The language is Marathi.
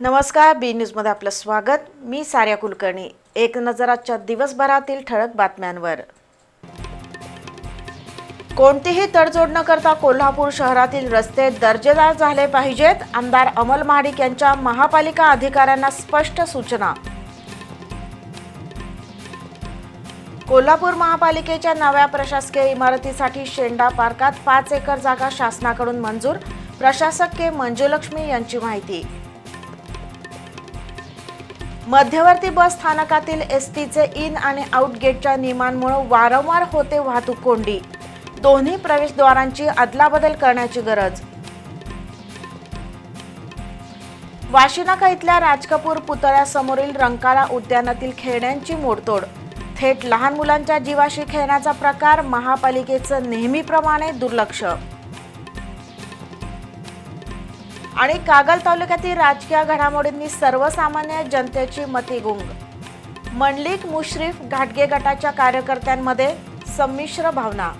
नमस्कार बी न्यूजमध्ये आपलं स्वागत. मी सार्या कुलकर्णी. एक नजर आजच्या दिवसभरातील ठळक बातम्यांवर. कोणतीही तडजोड न करता कोल्हापूर शहरातील रस्ते दर्जेदार झाले पाहिजेत आमदार अमल महाडिक यांच्या महापालिका अधिकाऱ्यांना स्पष्ट सूचना. कोल्हापूर महापालिकेच्या नव्या प्रशासकीय इमारतीसाठी शेंडा पार्कात पाच एकर जागा शासनाकडून मंजूर प्रशासक के मंजुलक्ष्मी यांची माहिती. मध्यवर्ती बस स्थानकातील एस टीचे इन आणि आउट गेटच्या नियमांमुळे वारंवार होते वाहतूक कोंडी. दोन्ही प्रवेशद्वारांची अदलाबदल करण्याची गरज. वाशिनाका इथल्या राजकपूर पुतळ्यासमोरील रंकाळा उद्यानातील खेळण्यांची मोडतोड. थेट लहान मुलांच्या जीवाशी खेळण्याचा प्रकार महापालिकेचं नेहमीप्रमाणे दुर्लक्ष. आणि कागल तालुक्यातील राजकीय घडामोडींनी सर्वसामान्य जनतेची मती गुंग. मंडलिक मुश्रीफ घाटगे गटाच्या कार्यकर्त्यांमध्ये संमिश्र भावना.